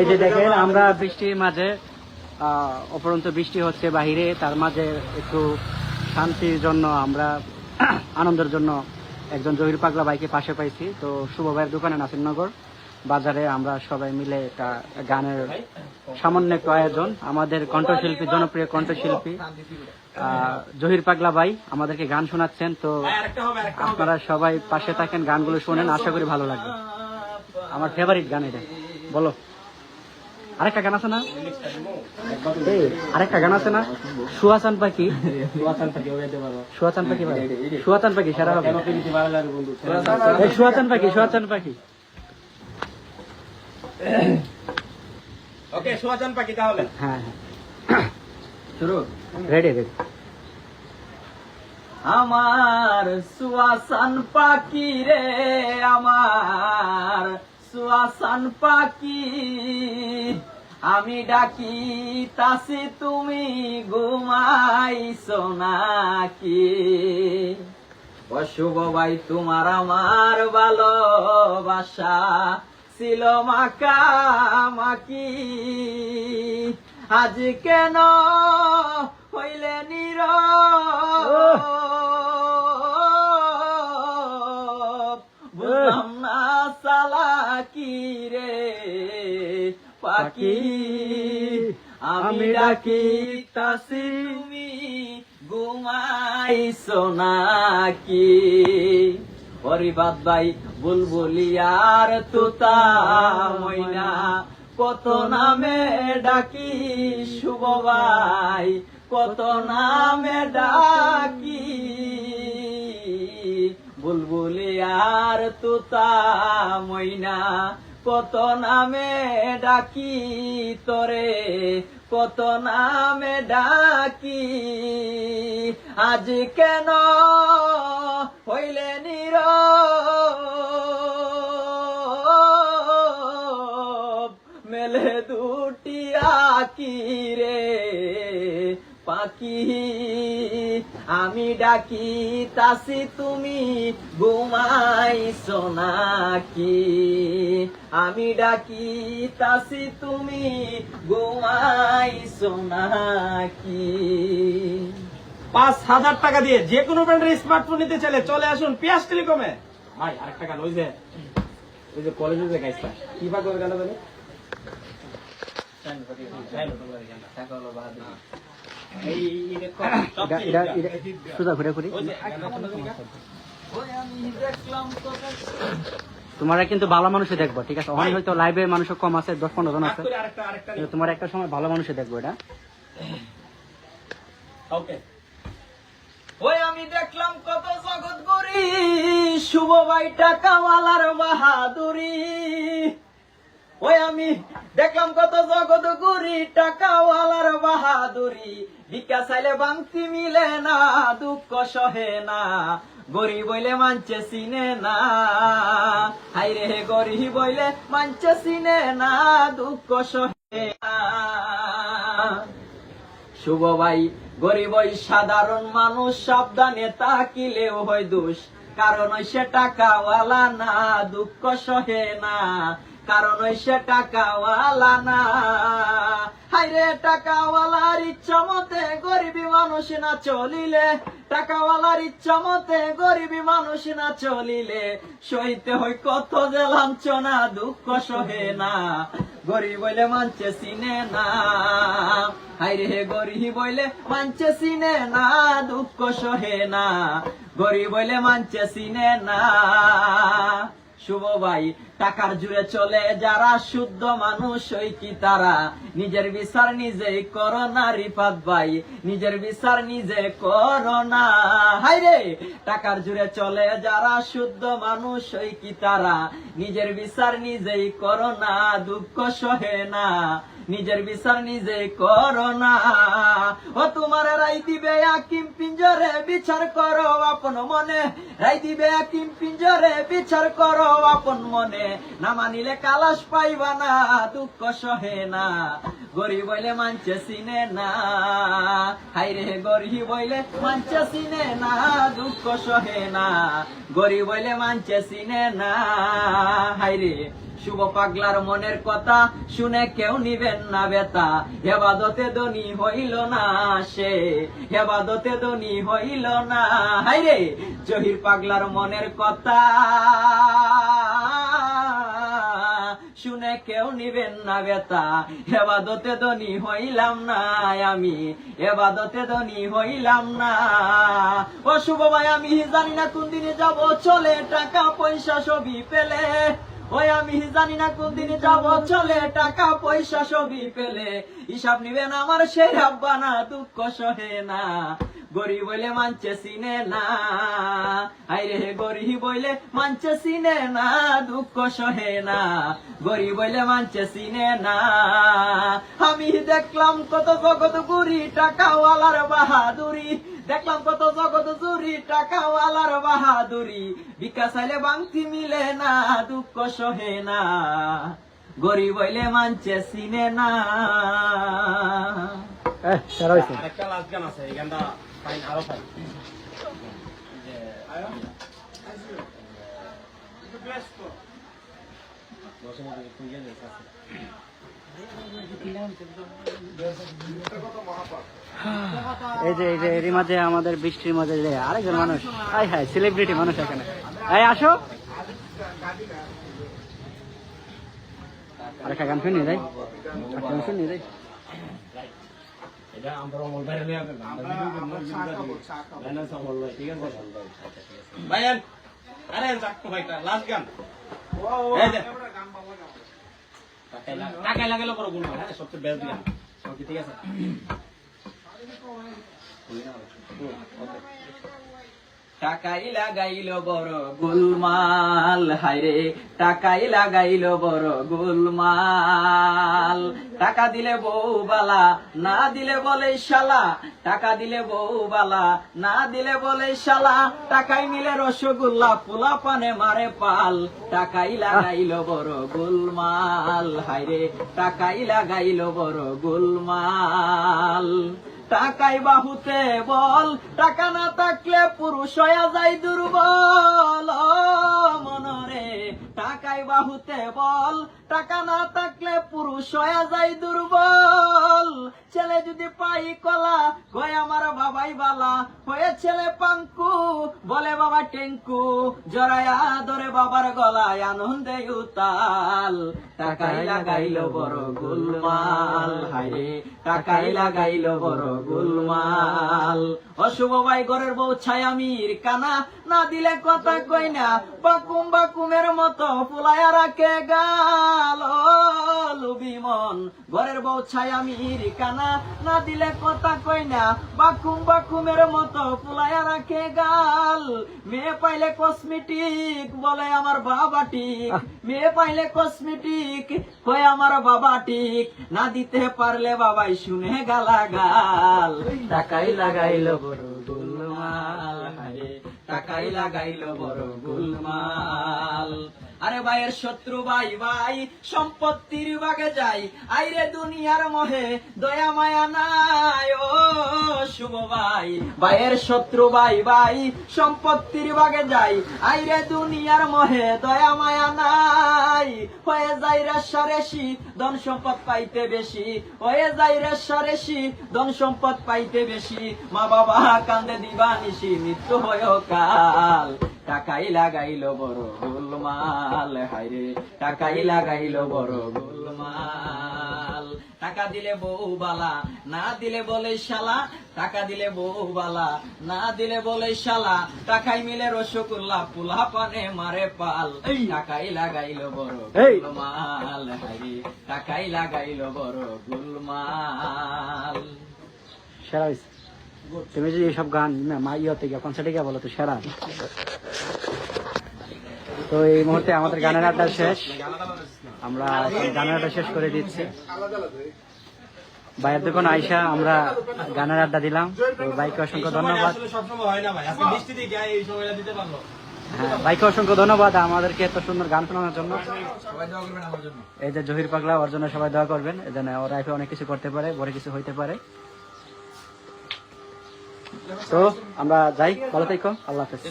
এই যে দেখেন, আমরা বৃষ্টির মাঝে অপরন্ত বৃষ্টি হচ্ছে বাহিরে, তার মাঝে একটু শান্তির জন্য আমরা আনন্দের জন্য একজন জহির পাগলা বাইকে পাশে পাইছি। তো শুভ ভাইয়ের দোকানে নাসিরনগর। বাজারে আমরা সবাই মিলে একটা গানের সামান্য একটু আয়োজন। আমাদের কণ্ঠশিল্পী, জনপ্রিয় কণ্ঠশিল্পী জহির পাগলা ভাই আমাদেরকে গান শোনাচ্ছেন। তো আপনারা সবাই পাশে থাকেন, গানগুলো শোনেন, আশা করি ভালো লাগবে। আমার ফেভারিট গান এটা। বলো। আরেকটা গান আছে না? আরেকটা গান আছে না? সুহাসান পাখি। সুহাসান পাখি সুহাসান পাখি, সারা হবে। সুহাসান পাখি সুহাসান পাখি। ওকে সুহাসান পাখি তাহলে। হ্যাঁ হ্যাঁ। শুরু। রেডি রেডি আমার সুয়াসান পাখি রে আমার সুয়াসান পাখি। আমি ডাকি তাসি তুমি ঘুমাইছো নাকি? অশুভ ভাই তোমার আমার ভালোবাসা। ছিল মাকা মাকি আজ কেন হইলে নির? বুঝলাম না সালাকি রে পাখি আমি ডাকি তাসি তুমি ঘুমাইছো নাকি? পরিবাদ ভাই বুলবুলি আর তুতা মইনা কত নামে ডাকি শুভ ভাই, কত নামে ডাকি বুলবুলি আর তুতা ময়না, কত নামে ডাকি তোরে, কত নামে ডাকি, আজ কেন হইলে আকি রে পাখি, আমি ডাকি, তাসি তুমি ঘুমাইছো নাকি? আমি ডাকি, তাসি তুমি ঘুমাইছো নাকি? পাঁচ হাজার টাকা দিয়ে যে কোনো ব্র্যান্ডের স্মার্টফোন নিতে চাইলে চলে আসুন পিয়াস টেলিকমে। ভাই, আরেকটা গান, ওই যে ওই যে কলেজে যে গাইছটা কি ভাগ করে গান জানি এই এটা এটা এটা সোজা ঘুরে ঘুরি তোমরা কিন্তু ভালো মানুষই দেখব, ঠিক আছে? অনেক হয়তো লাইভে মানুষ কম আছে, দশ পনেরো জন আছে। তোমার একটা সময় ভালো মানুষই দেখব এটা। ওই আমি দেখলাম কত জগৎ শুভ ভাই টাকাওয়ালার বাহাদুরি। ওই আমি দেখলাম কত জগৎ গরি টাকাওয়ালার বাহাদুরি। ভিক্ষা চাইলে বাংতি মিলে না, দুঃখ সহে না। গরিব বইলে মানছে চিনে না। হাইরে গরিব বইলে মানছে চিনে না, দুঃখ সহে না। শুভ ভাই, গরিব ওই সাধারণ মানুষ সাবধানে তাকিলেও হয় দোষ। কারণ ওই সে টাকাওয়ালা না, দুঃখ সহে না। কারণ সে টাকাওয়ালা না। হাইরে, টাকাওয়ালার ইচ্ছা মতে গরিবী মানুষ না চলিলে। টাকাওয়ালার ইচ্ছা মতে গরিবী মানুষ না চলিলে। সইতে হয় কত যে লাঞ্ছনা, দুঃখ সহে না। গরিব বইলে মানছে চিনে না হাইরে হে গরিব বইলে মানছে চিনে না দুঃখ সহে না। গরিব বইলে মানছে চিনে না শুভ ভাই। টাকার জুড়ে চলে যারা শুদ্ধ মানুষ, ওই কি তারা? নিজের বিচার নিজে করো না রিফাত ভাই। নিজের বিচার নিজে করো না। হাইরে টাকার জুড়ে চলে যারা শুদ্ধ মানুষ, ওই কি তারা? নিজের বিচার নিজেই করো না, দুঃখ সহে না। নিজের বিচার নিজে করো না। ও তোমার রাই দিবে আকিম পিঞ্জরে, বিচার করো আপন মনে। রাই দিবে আকিম পিঞ্জরে, বিচার করো আপন মনে। না মানিলে কালাস পাইবা না, দুঃখ সহে না। গরিব বইলে মানছে চিনে না। হাইরে গরিব বইলে মানছে চিনে না, দুঃখ সহে না। গরিব বইলে মানছে চিনে না। হাইরে শুভ পাগলার মনের কথা শুনে কেউ নিবেন না বেতা হেবাদতে দনি হইল না সে হেবাদতে দনি হইল না। হাইরে জহির পাগলার মনের কথা শুনে কেউ নিবেন না বেতা হেবাদতে দনি হইলাম না আমি এবাদতে দনি হইলাম না। ও শুভ ভাই, আমি জানি না কোন দিনে যাব, চলে টাকা পয়সা সবই পেলে। ওই আমি জানি না কোন দিনে যাব, চলে টাকা পয়সা সবই পেলে হিসাব নিবেন আমার সেই আব্বা না, দুঃখ সহে না। গরিব বইলে মানছে চিনে না আইরে গরিব বইলে মানছে চিনে না দুঃখ সহে না। গরিব বইলে মানছে চিনে না আমি দেখলাম কত জগত গুরি টাকাওয়ালার বাহাদুরি। দেখলাম কত জগত জুরি টাকাওয়ালার বাহাদুরি। বিকাশ আইলে বাংতি মিলে না দুঃখ সহে না। গরিব হইলে মানছে চিনে না আরেকটা লাস্ট গান আছে এই গানটা। এই যে এই যে, এরই মাঝে আমাদের বৃষ্টির মাঝে আরেকজন মানুষ। হাই হাই সেলিব্রিটি মানুষ এখানে। এই, আসো। আরেকটা গান শুনি গান শুনি যাই এটা আমরা মোবাইলে নিয়ে আসবে আমরা ভিডিও করব লাইনার সব ভাই ঠিক আছে? ভাইয়ান আরে যাকতো ভাইটা লাস্ট গান। এই গান টাকাই লাগ- টাকা লাগাইলো বড় গুণ হ্যাঁ সবচেয়ে বেস্ট গান। ওকে ঠিক আছে? টাকাই লাগাইল বড় গুলমাল হাইরে টাকাই লাগাইল বড় গুলমাল। টাকা দিলে বউ বালা না দিলে বলে শালা। টাকা দিলে বউ বালা না দিলে বলে শালা। টাকাই মিলে রসগোল্লা, পোলা পানে মারে পাল। টাকাই লাগাইল বড় গুলমাল হাইরে টাকাই লাগাইল বড় গুলমাল। টাকাই বাহুতে বল, টাকা না থাকলে পুরুষ হয়ে যায় দুর্বল। মনরে টাকাই বাহুতে বল, টাকা না থাকলে পুরুষ হয়ে যায় দুর্বল। ছেলে যদি পাই কলা, কয় আমার বাবাই বালা। হয়ে ছেলে পাঙ্কু, বলে বাবা টেঙ্কু। জরায়া ধরে বাবার গলায় আনন্দে উতাল। টাকাই লাগাইল বড় গুলমাল। হাইরে টাকাই লাগাইল বড় গুলমাল। অশুভ ভাই ঘরের বউ ছায়ামির কানা। না দিলে কথা কই না, বাকুম বাকুমের মতো ফুলায়া রাখে গাল। ও লুবি মন ঘরের বউ ছায়ামির কানা না দিলে কথা কই না বাকুম বাকুমের মতো ফুলায়া রাখে গাল। মেয়ে পাইলে কসমেটিক বলে আমার বাবা ঠিক। মেয়ে পাইলে কসমেটিক কয় আমার বাবা ঠিক। না দিতে পারলে বাবাই শুনে গালা গাল টাকাই লাগাইল বড় গুলমাল টাকাই লাগাইল বড় গুলমাল। আরে ভাইয়ের শত্রু ভাই ভাই, সম্পত্তির বাগে যাই। আইরে দুনিয়ার মহে দয়া মায়া নাই, ও শুভ ভাই। ভাইয়ের শত্রু ভাই ভাই, সম্পত্তির বাগে যাই। আইরে দুনিয়ার মহে দয়া মায়া নাই। হয়ে যাই রেশারেশি ধন সম্পদ পাইতে বেশি। হয়ে যাই রেশারেশি ধন সম্পদ পাইতে বেশি। মা বাবা কান্দে দিবানিসি মৃত্যু হয় কাল। টাকাই লাগাইল বড় গোলমাল হাইরে টাকাই লাগাইল বড় গোলমাল। টাকা দিলে বউ বালা না দিলে বলে শালা। টাকা দিলে বউ বালা না দিলে বলে শালা। টাকাই মিলে রসগোল্লা পুলা পানে মারে পাল। টাকাই লাগাইল বড়। গোলমাল হাইরে টাকাই লাগাইল বড় গোলমাল। সেরা তুমি যদি এইসব গান না, মা ইয়ে থেকে কনসার্টে গিয়ে বলো তো সেরা। তো এই মুহূর্তে আমাদের গানের আড্ডা শেষ। আমরা গানের আড্ডা শেষ করে দিচ্ছি। ভাইয়ের দোকান আইসা আমরা গানের আড্ডা দিলাম। তো বাইকে অসংখ্য ধন্যবাদ। হয় ভাইকে অসংখ্য ধন্যবাদ আমাদেরকে এত সুন্দর গান শোনানোর জন্য। এই যে জহির পাগলা ওর জন্য সবাই দোয়া করবেন। এই জন্য ওর লাইফে অনেক কিছু করতে পারে বড় কিছু হইতে পারে। তো আমরা যাই ভালো থেকো আল্লাহ হাফেজ।